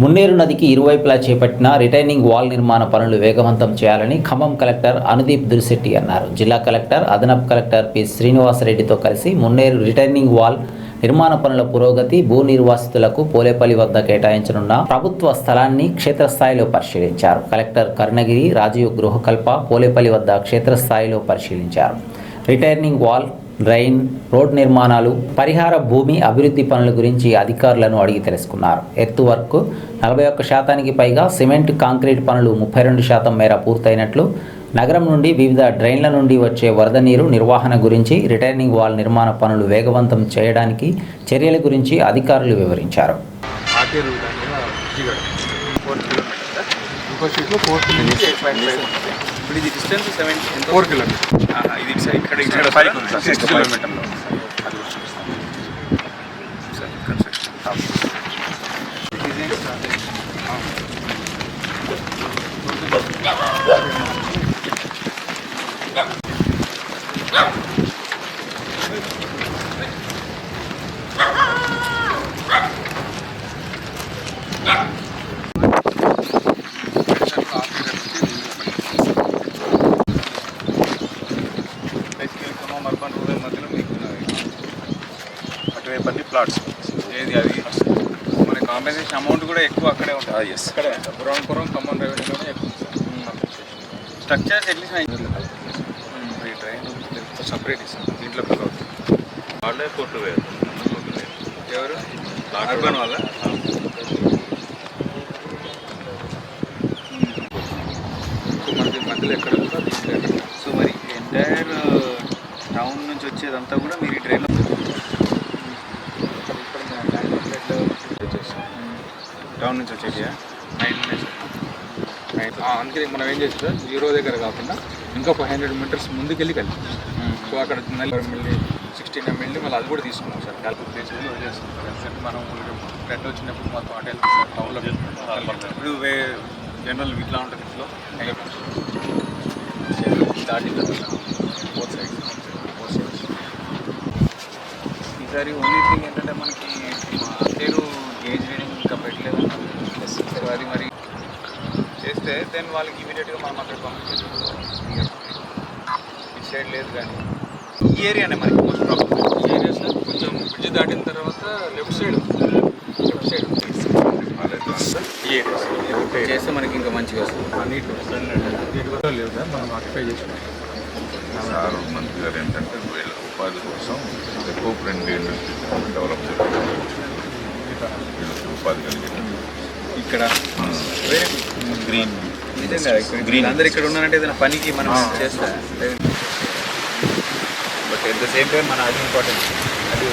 మున్నేరు నదికి ఇరువైపులా చేపట్టిన రిటైనింగ్ వాల్ నిర్మాణ పనులు వేగవంతం చేయాలని ఖమ్మం కలెక్టర్ అనుదీప్ దురిశెట్టి అన్నారు. జిల్లా కలెక్టర్ అదనపు కలెక్టర్ పి. శ్రీనివాసరెడ్డితో కలిసి మున్నేరు రిటైనింగ్ వాల్ నిర్మాణ పనుల పురోగతి భూ నిర్వాసితులకు పోలేపల్లి వద్ద కేటాయించనున్న ప్రభుత్వ స్థలాన్ని క్షేత్రస్థాయిలో పరిశీలించారు. కలెక్టర్ కరుణగిరి రాజీవ్ గృహకల్ప పోలేపల్లి వద్ద క్షేత్రస్థాయిలో పరిశీలించారు. రిటైనింగ్ వాల్ డ్రైన్ రోడ్ నిర్మాణాలు పరిహార భూమి అభివృద్ధి పనుల గురించి అధికారులను అడిగి తెలుసుకున్నారు. ఎత్తు వర్క్ నలభై ఒక్క శాతానికి పైగా సిమెంట్ కాంక్రీట్ పనులు ముప్పై రెండు శాతం మేర పూర్తయినట్లు నగరం నుండి వివిధ డ్రైన్ల నుండి వచ్చే వరద నీరు నిర్వహణ గురించి రిటైనింగ్ వాల్ నిర్మాణ పనులు వేగవంతం చేయడానికి చర్యల గురించి అధికారులు వివరించారు. ఫోర్ ఫైవ్ ఇప్పుడు ఇది డిస్టెన్స్ సెవెన్ ఫోర్ కిలోమీటర్స్ ఆహా, ఇది ఇక్కడ ఇక్కడ ఉంది సార్. సిక్స్ కిలోమీటర్లో. కిలోమీటర్లో అది కూడా చూపిస్తాను sir construction design start Khammam urban rural మధ్యలో మీకు ఉన్నది అన్ని ప్లాట్స్ ఏది అది? మన కాంపెన్సేషన్ అమౌంట్ కూడా ఎక్కువ అక్కడే ఉంటుంది. ఎస్ అక్కడే పురం పురం ఖమ్మం రెవెన్యూలోనే ఎక్కువ స్ట్రక్చర్స్ ఎట్లీస్ట్ ఈ ట్రైన్ సపరేట్ ఇస్తాం దీంట్లో పిల్లలు వాళ్ళే కోర్టు వేరు ఎవరు? అర్బన్ వాళ్ళ? సో మనకి మధ్యలో ఎక్కడ సో మరి ఎంటైర్ టౌన్ నుంచి వచ్చేదంతా కూడా మీరు ఈ ట్రైన్లో టౌన్ నుంచి వచ్చేటియా? నైట్ నైట్ అందుకే మనం ఏం చేస్తాం జీరో దగ్గర కాకుండా ఇంకా ఫైవ్ హండ్రెడ్ మీటర్స్ ముందుకెళ్ళి కలిపి. సో అక్కడ నలభై ఎంఎల్ఏ సిక్స్టీన్ ఎంఎల్ఏ మళ్ళీ అది కూడా తీసుకున్నాం సార్. క్యాల్కులేట్ చేసి వదిలేస్తాం మనం ఫ్లడ్ వచ్చినప్పుడు మొత్తం అటే టౌన్లో ఇప్పుడు వే జనరల్ ఇట్లా ఉంటుంది దాటిన తర్వాత ఫోర్ సైడ్ ఫోర్ సైడ్స్ ఈసారి ఓన్లీ థింగ్ ఏంటంటే మనకి పేరు గేజ్ రీడింగ్ ఇంకా పెట్టలేదు సో అది మరి చేస్తే దెన్ వాళ్ళకి ఇమీడియట్గా మనం అక్కడ పంపించేస్తాం ఈ సైడ్ లేదు కానీ ఈ ఏరియానే మనకి మోస్ట్ ప్రాబ్లమ్ ఈ ఏరియా సార్ కొంచెం బ్రిడ్జ్ దాటిన తర్వాత లెఫ్ట్ సైడ్ లెఫ్ట్ సైడ్ ఈ ఏరియా చేస్తే మనకి ఇంకా మంచిగా వస్తుంది నీట్ నీట్ కూడా లేదు సార్ మనం ఆక్యుపై చేసుకున్నాం సార్ మంత్రి గారు ఏంటంటే వీళ్ళ ఉపాధి కోసం ఎక్కువ ఫ్రెండ్లీ ఇండస్ట్రీ డెవలప్ చేయాలి వీళ్ళకి ఉపాధి కలిగింది ఇక్కడ గ్రీన్ నిజంగా గ్రీన్ అందరు ఇక్కడ ఉన్నారంటే ఏదైనా పనికి మనం చేస్తా. But at the same time మన అది ఇంపార్టెంట్ అది